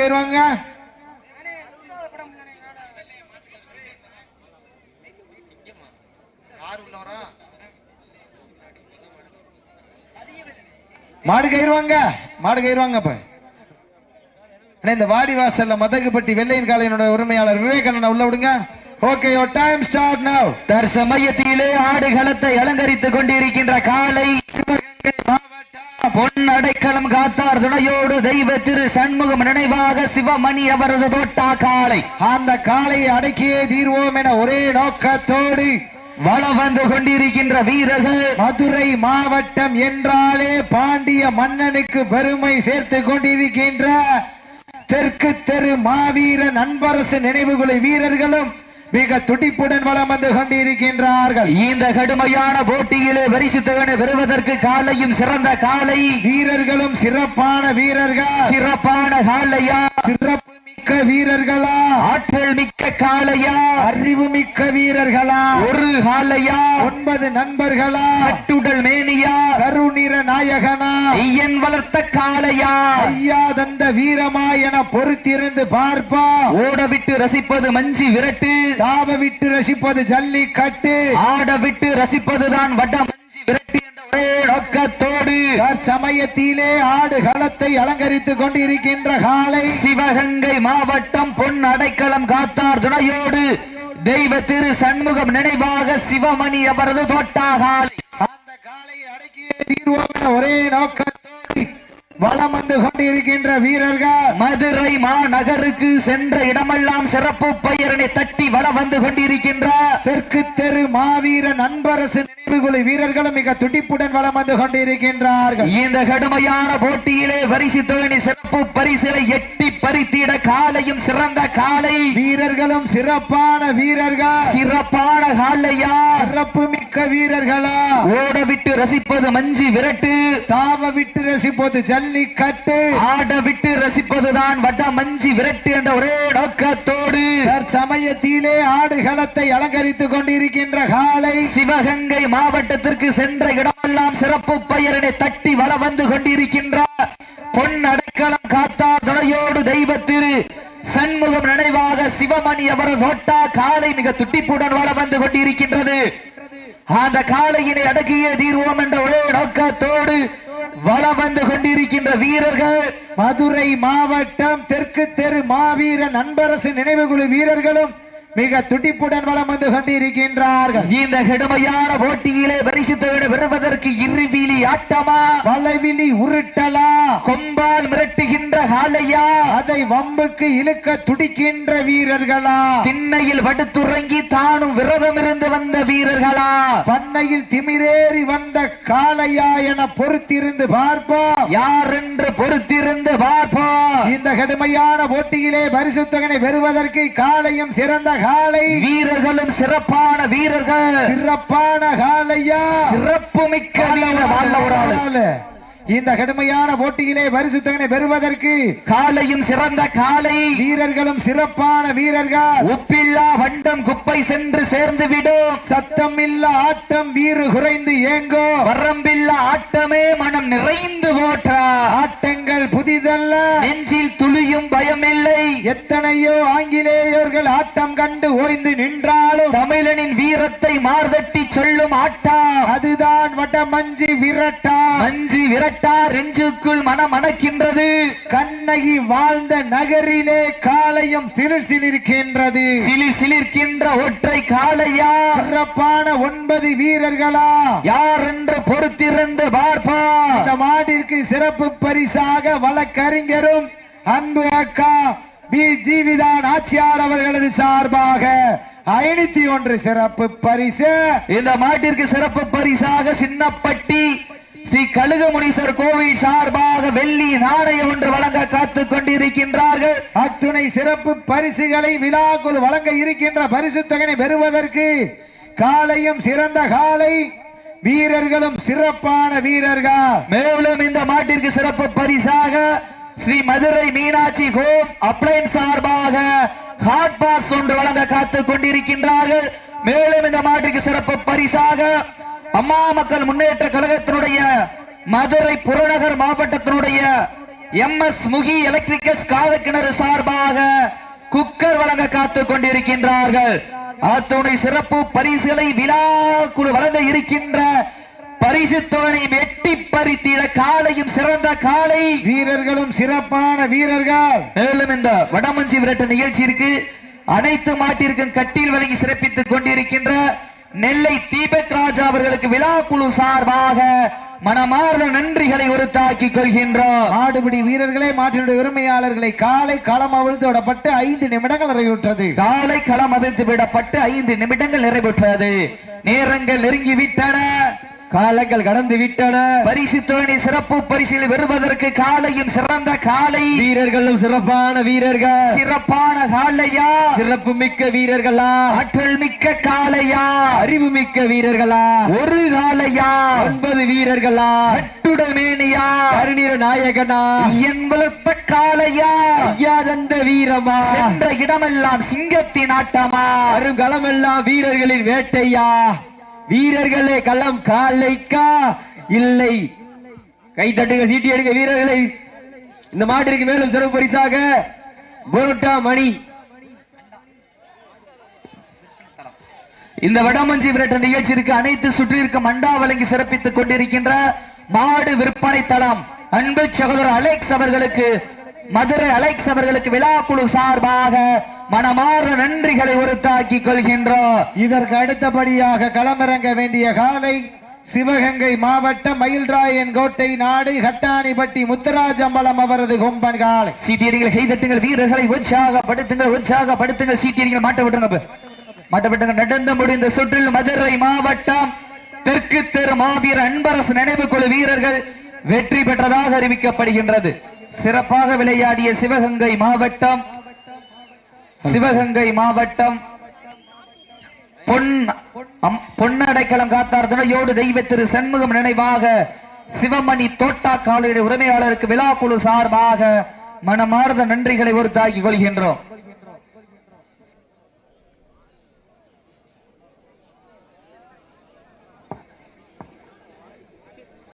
கயிறுவாங்க மாடு கயிறுவாங்க மாடு கயிறுவாங்க இப்ப இந்த வாடி வாசல்ல மதகுப்பட்டி வெள்ளையின் காலையினுடைய உரிமையாளர் விவேகானந்த உள்ள விடுங்க. Okay your time start now தற்சமயத்திலே ஆடுகளத்தை அலங்கரித்துக் கொண்டிருக்கின்ற காலை சிவகங்கை மாவட்டம் பொன் அடைக்கலம் காத்தார் துணையோடு தெய்வ திரு சண்முகம் நினைவாக சிவமணி அவரது தோட்டா காலை அந்த காளையை அடக்கியே தீர்வோம் என ஒரே நோக்கத்தோடு வளம் வந்து கொண்டிருக்கின்ற வீரர்கள் மதுரை மாவட்டம் என்றாலே பாண்டிய மன்னனுக்கு பெருமை சேர்த்து கொண்டிருக்கின்ற தெற்கு தெரு மாவீர நண்பரசு நினைவுகளை வீரர்களும் மிக துடிப்புடன் வளம் வந்து கொண்டிருக்கின்றார்கள். இந்த கடுமையான போட்டியிலே பரிசுத்தவனை பெறுவதற்கு காலையும் சிறந்த காலை. வீரர்களும் சிறப்பான வீரர்கள். சிறப்பான காலையா? சிறப்பு மிக்க வீரர்களா? ஆற்றல் மிக்க காலையா? அறிவு மிக்க வீரர்களா? ஒரு காலையா? ஒன்பது நண்பர்களா? கட்டுடல் மேனியா? கருநிற நாயகனா? ஐயன் வளர்த்த காலையா ஐயா தந்த வீரமா என பொறுத்திருந்து பார்ப்பா. ஓட விட்டு ரசிப்பது மஞ்சி விரட்டு. தாவ விட்டு ரசிப்பது ஜல்லிக்கட்டு. ஆட விட்டு ரசிப்பதுதான் வட மஞ்சி விரட்டு என்ற ஒரே நோக்கத்தோடு. சமயத்திலே ஆடு களத்தை அலங்கரித்துக் கொண்டிருக்கின்ற காலை சிவகங்கை மாவட்டம் பொன் அடைக்கலம் காத்தார் துணையோடு. தெய்வ திரு சண்முகம் நினைவாக சிவமணி அவரது தோட்டாகால் காலையை அடக்கியே தீர்வோம் என ஒரே நோக்கம். வலம் வந்து கொண்டிருக்கின்ற வீரர்கள் மதுரை மாநகருக்கு சென்ற இடமெல்லாம் சிறப்பு பெயரனை தட்டி வள வந்து கொண்டிருக்கின்றார் தெற்கு தெரு மாவீர நண்பரசு நினைவுகுழு வீரர்களும் மிக துடிப்புடன் வலம் வந்து கொண்டிருக்கின்றார்கள். இந்த கடுமையான போட்டியிலே பரிசு தோணி சிறப்பு பரிசிலை எட்டி பறித்திட காலையும் சிறந்த காலை. வீரர்களும் சிறப்பான வீரர்கள். சிறப்பான காலையா? சிறப்பு மிக்க வீரர்களா? ஓட விட்டு ரசிப்பது மஞ்சி விரட்டு. தாவ விட்டு ரசிப்பது ஜல்லிக்கட்டு ஆட விட்டு ரசிப்பதுதான் வட மஞ்சி விரட்டு என்ற ஒரே நோக்கத்தோடு. சமயத்திலே ஆடுகளத்தை அலங்கரித்துக் கொண்டிருக்கின்ற காலை. சிவகங்கை மாவட்டத்திற்கு சென்ற இடமெல்லாம் சிறப்பு பெயரினை தட்டி வள வந்து கொண்டிருக்கின்றார் பொன் அடைக்கலம் காத்தா துணையோடு தெய்வத்திரு சண்முகம் நினைவாக சிவமணி அவர் தோட்டா காலை மிக துட்டிப்புடன் வள வந்து கொண்டிருக்கின்றது. அந்த காலையினை அடக்கிய தீர்வோம் என்ற ஒரே நோக்கத்தோடு வலம் வந்து கொண்டிருக்கின்ற வீரர்கள் மதுரை மாவட்டம் தெற்கு தெரு மாவீர நண்பரசு நினைவுகுழு வீரர்களும் மிக துடிப்புடன் வலம் வந்து கொண்டிருக்கின்றார்கள். இந்த கடுமையான போட்டியிலே பரிசு தேட பெறுவதற்கு ஆட்டமா? வலைவிழி உருட்டலா? கொம்பால் மிரட்டுகின்ற காலையா அதை வம்புக்கு இழுக்க துடிக்கின்ற வீரர்களா? திண்ணையில் படுத்துறங்கி தானும் விரதம் இருந்து வந்த வீரர்களா? பண்ணையில் திமிரேறி வந்த காளையா என பொறுத்திருந்து பார்ப்போம். யார் என்று பொறுத்திருந்து பார்ப்போம்? இந்த கடுமையான போட்டியிலே பரிசுத்தகனை பெறுவதற்கு காளையும் சிறந்த காளை வீரர்களும் சிறப்பான வீரர்கள். சிறப்பான காளையா சிறப்பு மிக்க வீரர். இந்த கடுமையான போட்டியிலே பரிசுத்தகனை பெறுவதற்கு காலையும் சிறந்த காலை. வீரர்களும் சிறப்பான வீரர்கள். உப்பில்லா வண்டம் குப்பை சென்று சேர்ந்து விடும் சத்தம் இல்ல ஆட்டம் வீறு குறைந்து ஏங்கோ வரம்பில்லா ஆட்டமே மனம் நிறைந்து போற்றா. ஆட்டங்கள் புதிதல்ல. நெஞ்சில் துளியும் பயமில்லை. எத்தனையோ ஆங்கிலேயர்கள் ஆட்டம் கண்டு ஓய்ந்து நின்றாலும் தமிழனின் வீரத்தை மார்தட்டி சொல்லும் ஆட்டா. அதுதான் வட மஞ்சு விரட்டா. மஞ்சி விரட்டா நெஞ்சுக்குள் மனம் அணக்கின்றது கண்ணகி வாழ்ந்த நகரிலே காலையும் சிலிர் சிலிர்க்கின்றது. சிலிர் சிலிர்க்கின்ற ஒற்றை காளையா? சிறப்பான ஒன்பது வீரர்களா? யார் என்று பொறுத்திருந்து பார்ப்பா? இந்த மாட்டிற்கு சிறப்பு பரிசாக வழக்கறிஞரும் அன்பு அக்கா பி ஜீவிதான் ஆச்சியார் அவர்களது சார்பாக ஐநூத்தி ஒன்று சிறப்பு பரிசு. இந்த மாட்டிற்கு சிறப்பு பரிசாக சின்னப்பட்டி ஸ்ரீ கழுகமுனீஸ்வர் கோவில் சார்பாக வெள்ளி நாணயம் ஒன்று வழங்க காத்துக் கொண்டிருக்கின்றார்கள். அத்துணை சிறப்பு பரிசுகளை விழாக்குள் வழங்க இருக்கின்ற பரிசு தொகையை பெறுவதற்கு காலையும் சிறந்த காலை வீரர்களும் சிறப்பான வீரர்கள். மேலும் இந்த மாட்டிற்கு சிறப்பு பரிசாக ஸ்ரீ மதுரை மீனாட்சி ஹோம் அப்ளைன் சார்பாக ஹாட் பாஸ் ஒன்று வழங்க காத்துக் கொண்டிருக்கின்றார்கள். மேலும் இந்த மாட்டிற்கு சிறப்பு பரிசாக அம்மா மக்கள் முன்னேற்ற கழகத்தினுடைய மதுரை புறநகர் மாவட்டத்தினுடைய M S Mukhi electricals Kalakkinaru சார்பாக குக்கர் வழங்க காத்துக் கொண்டிருக்கின்றார்கள். அத்துணை சிறப்பு பரிசுகளை விழா குழு வழங்க இருக்கின்ற பரிசு தொகை எட்டி பறித்திட காலையும் சிறந்த காலை வீரர்களும் சிறப்பான வீரர்கள். மேலும் இந்த வடமஞ்சி விரட்டு நிகழ்ச்சியிற்கு அனைத்து மாட்டிற்கும் கட்டில் வழங்கி சிறப்பித்துக் கொண்டிருக்கின்ற நெல்லை தீபக் ராஜா அவர்களுக்கு விழா குழு சார்பாக மனமார்ந்த நன்றிகளை உறுத்தாக்கிக் கொள்கின்றோம். மாடுபிடி வீரர்களே மாட்டினுடைய உரிமையாளர்களை காலை களம் அவிழ்த்து விடப்பட்டு ஐந்து நிமிடங்கள் நிறைவுற்றது. காலை களம் அமைத்து விடப்பட்டு ஐந்து நிமிடங்கள் நிறைவுற்றது. நேரங்கள் நெருங்கி விட்டன காலங்கள் கடந்து விட்டன. பரிசு தோணி சிறப்பு பரிசில் பெறுவதற்கு காலையும் சிறந்த காலை. வீரர்களும் சிறப்பான வீரர்கள். சிறப்பான காலையா? சிறப்பு மிக்க வீரர்களா? ஆற்றல் மிக்க காலையா? அறிவு மிக்க வீரர்களா? ஒரு காலையா? ஒன்பது வீரர்களா? கட்டுடமேனியா கருநீர நாயகனா? என் வளர்த்த காலையா? ஐயாதந்த வீரமா? சென்ற இடமெல்லாம் சிங்கத்தின் ஆட்டமா? அருங்களமெல்லாம் வீரர்களின் வேட்டையா? வீரர்களே களம் காலைக்கா? இல்லை. கைத்தட்டுங்க சீட்டி எடுங்க வீரர்களை. இந்த மாட்டிற்கு மேலும் சிறப்பு பரிசாக புரோட்டா மணி. இந்த வடமஞ்சி விரட்ட நிகழ்ச்சிக்கு அனைத்து சுற்றியிருக்கும் அண்டா வழங்கி சிறப்பித்துக் கொண்டிருக்கின்ற மாடு விற்பனை தளம் அன்பு சகோதரர் அலெக்ஸ் அவர்களுக்கு மதுரை அலெக்ஸ் அவர்களுக்கு விழா குழு சார்பாக மனமாற நன்றிகளை உறுத்தாக்கிக் கொள்கின்றோம். இதற்கு அடுத்தபடியாக களமிறங்க வேண்டிய காலை சிவகங்கை மாவட்டம் மயில்ராயன் கோட்டை நாடு கட்டாணிப்பட்டி முத்துராஜம்பலம் அவரது கொம்பன் காலை. சீட்டியடிகள் கைதட்டுங்கள் வீரர்களை உற்சாகப்படுத்துங்கள் உற்சாகப்படுத்துங்கள். சீட்டியடிகள் மாட்ட விட்டுருங்க இப்ப. மாட்ட விட்டுங்க நடந்து முடிந்த சுற்றில் மதுரை மாவட்டம் தெற்கு தெரு மாவீர அன்பரசு நினைவு குழு வீரர்கள் வெற்றி பெற்றதாக அறிவிக்கப்படுகின்றது. சிறப்பாக விளையாடிய சிவகங்கை மாவட்டம். சிவகங்கை மாவட்டம். பொன் அம்- பொன்னடைக்கலம் காத்தார் துணையோடு தெய்வ திரு சண்முகம் நினைவாக சிவமணி தோட்டா காலையுடைய உரிமையாளருக்கு விழா குழு சார்பாக மனமார்ந்த நன்றிகளை உறுத்தாக்கிக் கொள்கின்றோம்.